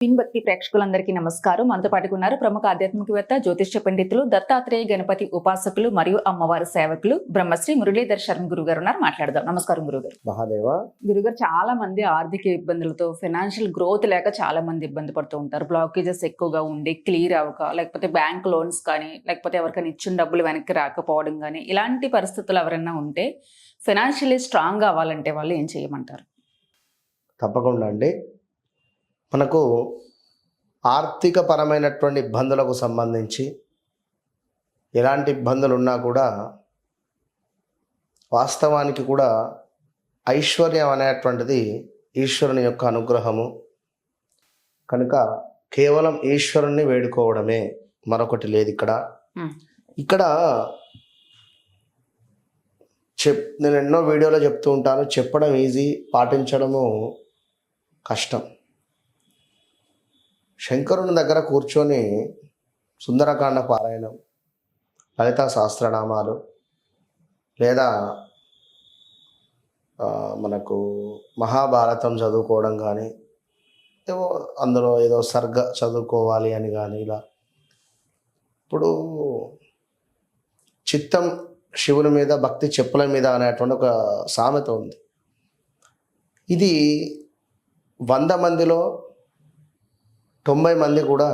భక్తి ప్రేక్షకులందరికీ నమస్కారం. మనతో పాటుగా ఉన్నారు ప్రముఖ ఆధ్యాత్మికవేత్త జ్యోతిష్య పండితులు దత్తాత్రేయ గణపతి ఉపాసకులు మరియు అమ్మవారి సేవకులు బ్రహ్మశ్రీ మురళీధర్ శర్మ గురుగారు ఉన్నారు. మాట్లాడదాం. నమస్కారం గురుగారు. మహాదేవ. గురుగారు చాలా మంది ఆర్థిక ఇబ్బందులతో ఫైనాన్షియల్ గ్రోత్ లేక చాలా మంది ఇబ్బంది పడుతూ ఉంటారు. బ్లాకేజెస్ ఎక్కువగా ఉండి క్లియర్ అవ్వక లేకపోతే బ్యాంక్ లోన్స్ కానీ లేకపోతే ఎవరికైనా ఇచ్చిన డబ్బులు వెనక్కి రాకపోవడం కానీ ఇలాంటి పరిస్థితులు ఎవరైనా ఉంటే ఫైనాన్షియల్లీ స్ట్రాంగ్ అవ్వాలంటే వాళ్ళు ఏం చేయమంటారు? తప్పకుండా అండి. మనకు ఆర్థిక పరమైనటువంటి ఇబ్బందులకు సంబంధించి ఎలాంటి ఇబ్బందులు ఉన్నా కూడా వాస్తవానికి కూడా ఐశ్వర్యం అనేటువంటిది ఈశ్వరుని యొక్క అనుగ్రహము. కనుక కేవలం ఈశ్వరుణ్ణి వేడుకోవడమే మరొకటి లేదు ఇక్కడ. ఇక్కడ చెప్ నేను ఎన్నో వీడియోలో చెప్తూ ఉంటాను. చెప్పడం ఈజీ పాటించడము కష్టం. శంకరుని దగ్గర కూర్చొని సుందరకాండ పారాయణం లలితా సహస్రనామాలు లేదా మనకు మహాభారతం చదువుకోవడం కానీ ఏవో అందులో ఏదో సర్గ చదువుకోవాలి అని కానీ ఇలా. ఇప్పుడు చిత్తం శివుని మీద భక్తి చెప్పుల మీద అనేటువంటి ఒక సామెత ఉంది. ఇది వంద మందిలో తొంభై మంది కూడా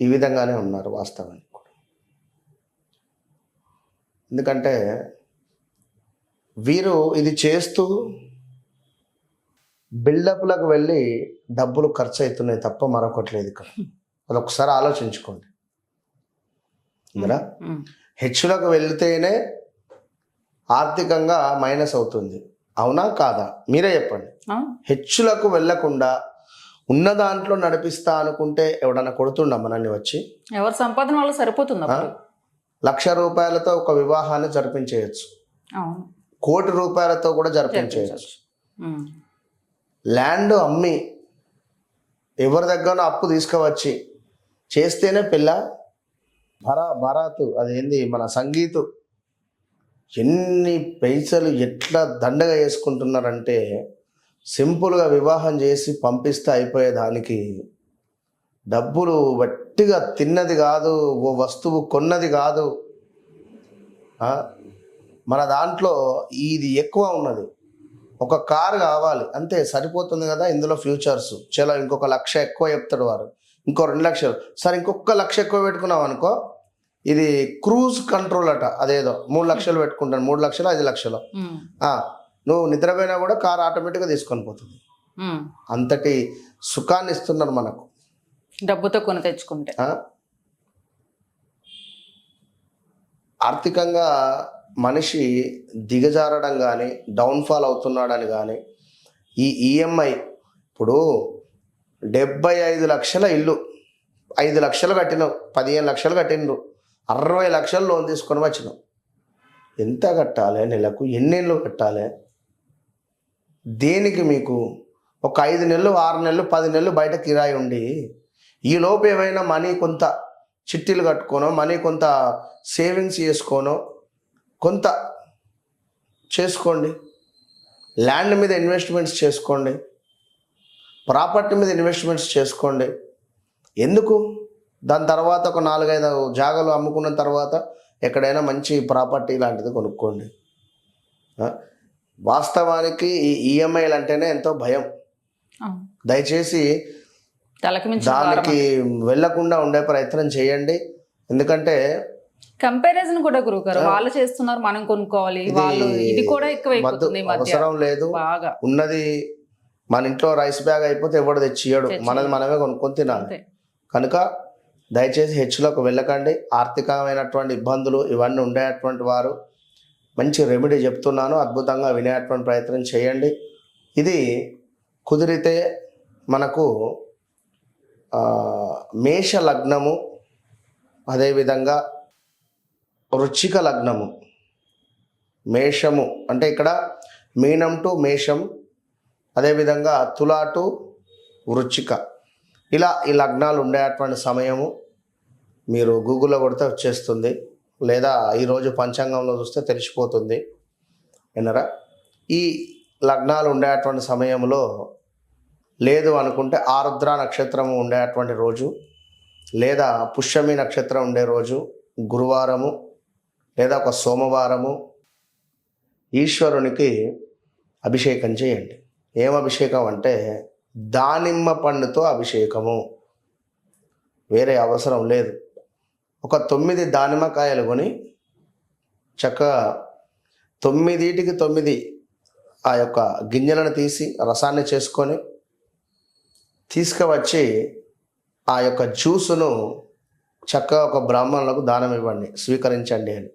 ఈ విధంగానే ఉన్నారు వాస్తవానికి కూడా. ఎందుకంటే వీరు ఇది చేస్తూ బిల్డప్లకు వెళ్ళి డబ్బులు ఖర్చు అవుతున్నాయి తప్ప మరొకటి లేదు ఇక్కడ. అది ఒకసారి ఆలోచించుకోండి ఉమ్. హెచ్చులకు వెళ్తేనే ఆర్థికంగా మైనస్ అవుతుంది. అవునా కాదా? మీరే చెప్పండి? హెచ్చులకు వెళ్ళకుండా ఉన్న దాంట్లో నడిపిస్తా అనుకుంటే ఎవడన్నా కొడుతుండ మనల్ని వచ్చి? ఎవరి సంపాదన వల్ల సరిపోతుంది లక్ష రూపాయలతో ఒక వివాహాన్ని జరిపించేయచ్చు. కోటి రూపాయలతో కూడా జరిపించేయచ్చు. ల్యాండ్ అమ్మి ఎవరి దగ్గర అప్పు తీసుకువచ్చి చేస్తేనే పిల్ల భరా భరాతు. అదేంది మన సంగీతు? ఎన్ని పైసలు ఎట్లా దండగా వేసుకుంటున్నారంటే సింపుల్గా వివాహం చేసి పంపిస్తే అయిపోయేదానికి డబ్బులు వట్టిగా తిన్నది కాదు ఓ వస్తువు కొన్నది కాదు? మన దాంట్లో ఇది ఎక్కువ ఉన్నది. ఒక కారు కావాలి అంతే సరిపోతుంది కదా ఇందులో ఫ్యూచర్స్. చలో ఇంకొక లక్ష ఎక్కువ చెప్తాడు వారు ఇంకో రెండు లక్షలు. సరే ఇంకొక లక్ష ఎక్కువ పెట్టుకున్నాం అనుకో ఇది క్రూజ్ కంట్రోల్ అట అదేదో మూడు లక్షలు పెట్టుకుంటాను మూడు లక్షలు ఐదు లక్షలు. నువ్వు నిద్రపోయినా కూడా కారు ఆటోమేటిక్గా తీసుకొని పోతుంది. అంతటి సుఖాన్ని ఇస్తున్నారు మనకు. డబ్బుతో కొని తెచ్చుకుంటే? ఆర్థికంగా మనిషి దిగజారడం కానీ డౌన్ఫాల్ అవుతున్నాడని కానీ ఈ ఈఎంఐ ఇప్పుడు డెబ్బై ఐదు లక్షల ఇల్లు ఐదు లక్షలు కట్టినావు పదిహేను లక్షలు కట్టిండ్రు అరవై లక్షలు లోన్ తీసుకొని వచ్చినావు ఎంత కట్టాలి నెలకు? ఎన్నేళ్ళు కట్టాలి? దేనికి మీకు? ఒక ఐదు నెలలు ఆరు నెలలు పది నెలలు బయట కిరాయి ఉండి ఈ లోపు ఏమైనా మనీ కొంత చిట్టీలు కట్టుకోనో మనీ కొంత సేవింగ్స్ చేసుకోనో కొంత చేసుకోండి. ల్యాండ్ మీద ఇన్వెస్ట్మెంట్స్ చేసుకోండి. ప్రాపర్టీ మీద ఇన్వెస్ట్మెంట్స్ చేసుకోండి. ఎందుకు? దాని తర్వాత ఒక నాలుగైదు జాగాలు అమ్ముకున్న తర్వాత ఎక్కడైనా మంచి ప్రాపర్టీ లాంటిది కొనుక్కోండి. వాస్తవానికి ఈ ఈఎంఐలు అంటేనే ఎంతో భయం. దయచేసి దానికి వెళ్ళకుండా ఉండే ప్రయత్నం చేయండి. ఎందుకంటే కంపారిజన్ కూడా గురుగారు వాళ్ళు చేస్తున్నారు మనం కొనుక్కోవాలి ఇది వాళ్ళు ఇది కూడా మధ్య. అవసరం లేదు. బాగా. ఉన్నది మన ఇంట్లో రైస్ బ్యాగ్ అయిపోతే ఎవడు తెచ్చియడు. మనది మనమే కొనుక్కొని తినాలి. కనుక దయచేసి హెచ్చులకు వెళ్ళకండి. ఆర్థికమైనటువంటి ఇబ్బందులు ఇవన్నీ ఉండేటువంటి వారు మంచి రెమెడీ చెప్తున్నాను. అద్భుతంగా వినేటువంటి ప్రయత్నం చేయండి. ఇది కుదిరితే మనకు మేష లగ్నము అదేవిధంగా వృచ్చిక లగ్నము మేషము అంటే ఇక్కడ మీనం టు మేషం అదేవిధంగా తులా టు వృచ్చిక. ఇలా ఈ లగ్నాలు ఉండేటువంటి సమయము మీరు గూగుల్లో కొడితే వచ్చేస్తుంది. లేదా ఈరోజు పంచాంగంలో చూస్తే తెలిసిపోతుంది. విన్నరా? ఈ లగ్నాలు ఉండేటువంటి సమయంలో లేదు అనుకుంటే ఆరుద్ర నక్షత్రం ఉండేటువంటి రోజు లేదా పుష్యమి నక్షత్రం ఉండే రోజు గురువారము లేదా ఒక సోమవారము ఈశ్వరునికి అభిషేకం చేయండి. ఏం అభిషేకం అంటే దానిమ్మ పండుతో అభిషేకము. వేరే అవసరం లేదు. ఒక తొమ్మిది దానిమ్మకాయలు కొని చక్కగా తొమ్మిదిటికి తొమ్మిది ఆ యొక్క గింజలను తీసి రసాన్ని చేసుకొని తీసుకువచ్చి ఆ యొక్క జ్యూసును చక్కగా ఒక బ్రాహ్మణులకు దానం ఇవ్వండి స్వీకరించండి అని.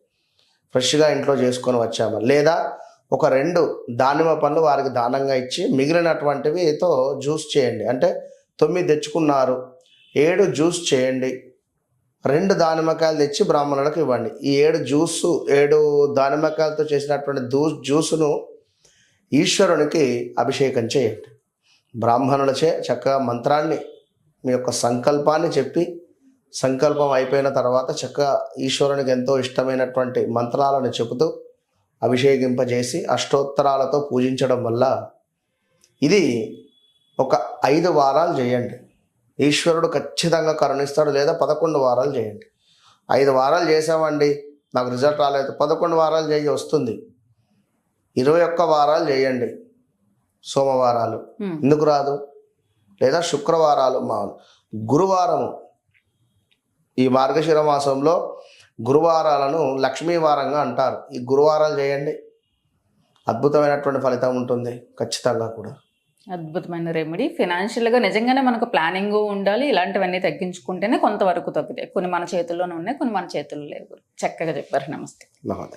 ఫ్రెష్గా ఇంట్లో చేసుకొని వచ్చాము. లేదా ఒక రెండు దానిమ్మ పండ్లు వారికి దానంగా ఇచ్చి మిగిలినటువంటివితో జ్యూస్ చేయండి. అంటే తొమ్మిది తెచ్చుకున్నారు ఏడు జ్యూస్ చేయండి. రెండు దానిమ్మకాయలు తెచ్చి బ్రాహ్మణులకు ఇవ్వండి. ఈ ఏడు జ్యూస్ ఏడు దానిమ్మకాయలతో చేసినటువంటి దూ జ్యూసును ఈశ్వరునికి అభిషేకం చేయండి. బ్రాహ్మణులచే చక్కగా మంత్రాన్ని మీ యొక్క సంకల్పాన్ని చెప్పి సంకల్పం అయిపోయిన తర్వాత చక్కగా ఈశ్వరునికి ఎంతో ఇష్టమైనటువంటి మంత్రాలను చెబుతూ అభిషేకింపజేసి అష్టోత్తరాలతో పూజించడం వల్ల ఇది ఒక ఐదు వారాలు చేయండి. ఈశ్వరుడు ఖచ్చితంగా కరుణిస్తాడు లేదా పదకొండు వారాలు చేయండి. ఐదు వారాలు చేసామండి నాకు రిజల్ట్ రాలేదు. పదకొండు వారాలు చేయి వస్తుంది. ఇరవై ఒక్క వారాలు చేయండి సోమవారాలు. ఎందుకు రాదు? లేదా శుక్రవారాలు మా గురువారము. ఈ మార్గశిర మాసంలో గురువారాలను లక్ష్మీ వారంగా అంటారు. ఈ గురువారాలు చేయండి. అద్భుతమైనటువంటి ఫలితం ఉంటుంది ఖచ్చితంగా కూడా. అద్భుతమైన రెమెడీ ఫినాన్షియల్గా నిజంగానే మనకు ప్లానింగ్ ఉండాలి ఇలాంటివన్నీ తగ్గించుకుంటేనే కొంతవరకు తగ్గుతాయి. కొన్ని మన చేతుల్లోనే ఉన్నాయి కొన్ని మన చేతుల్లో లేవు. చక్కగా చెప్పారు. నమస్తే. నమస్తే.